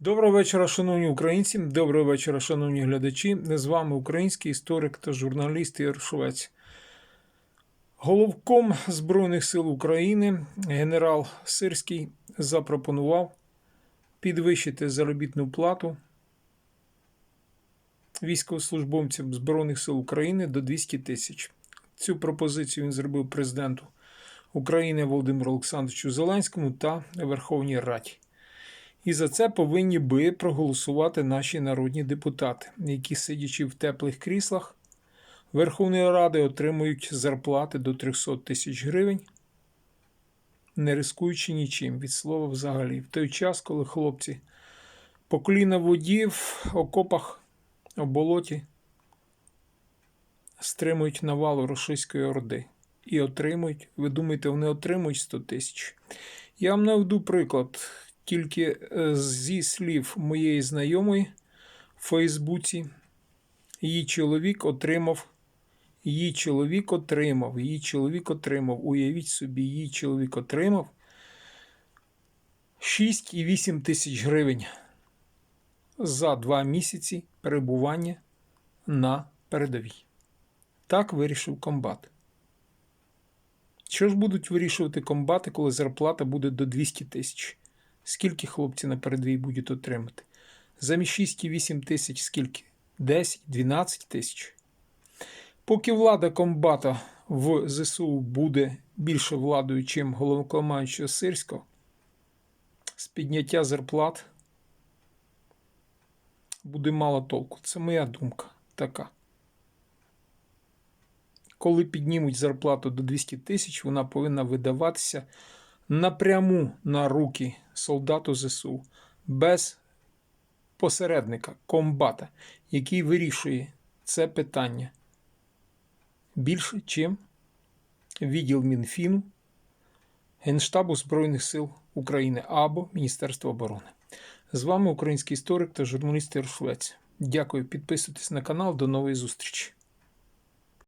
Доброго вечора, шановні українці. Доброго вечора, шановні глядачі. З вами український історик та журналіст Ігор Швець. Головком Збройних сил України генерал Сирський запропонував підвищити заробітну плату військовослужбовцям Збройних сил України до 200 тисяч. Цю пропозицію він зробив президенту України Володимиру Олександровичу Зеленському та Верховній Раді. І за це повинні би проголосувати наші народні депутати, які, сидячи в теплих кріслах Верховної Ради, отримують зарплати до 300 тисяч гривень, не рискуючи нічим від слова взагалі. В той час, коли хлопці по коліна воді в окопах, в болоті стримують навалу російської орди і отримують, ви думаєте, вони отримують 100 тисяч. Я вам наведу приклад тільки е, зі слів моєї знайомої в Фейсбуці. Її чоловік отримав. Її чоловік отримав, її чоловік отримав. Уявіть собі, її чоловік отримав 6,8 тисяч гривень за два місяці перебування на передовій. Так вирішив комбат. Що ж будуть вирішувати комбати, коли зарплата буде до 200 тисяч? Скільки хлопці на передовій будуть отримати? Замість 6,8 тисяч скільки? 10-12 тисяч. Поки влада комбата в ЗСУ буде більше владою, чим головнокомандуючого Сирського, з підняття зарплат буде мало толку. Це моя думка така. Коли піднімуть зарплату до 200 тисяч, вона повинна видаватися напряму на руки солдату ЗСУ без посередника, комбата, який вирішує це питання більше, чим відділ Мінфіну, Генштабу Збройних сил України або Міністерство оборони. З вами український історик та журналіст Ігор Дякую, підписуйтесь на канал. До нової зустрічі.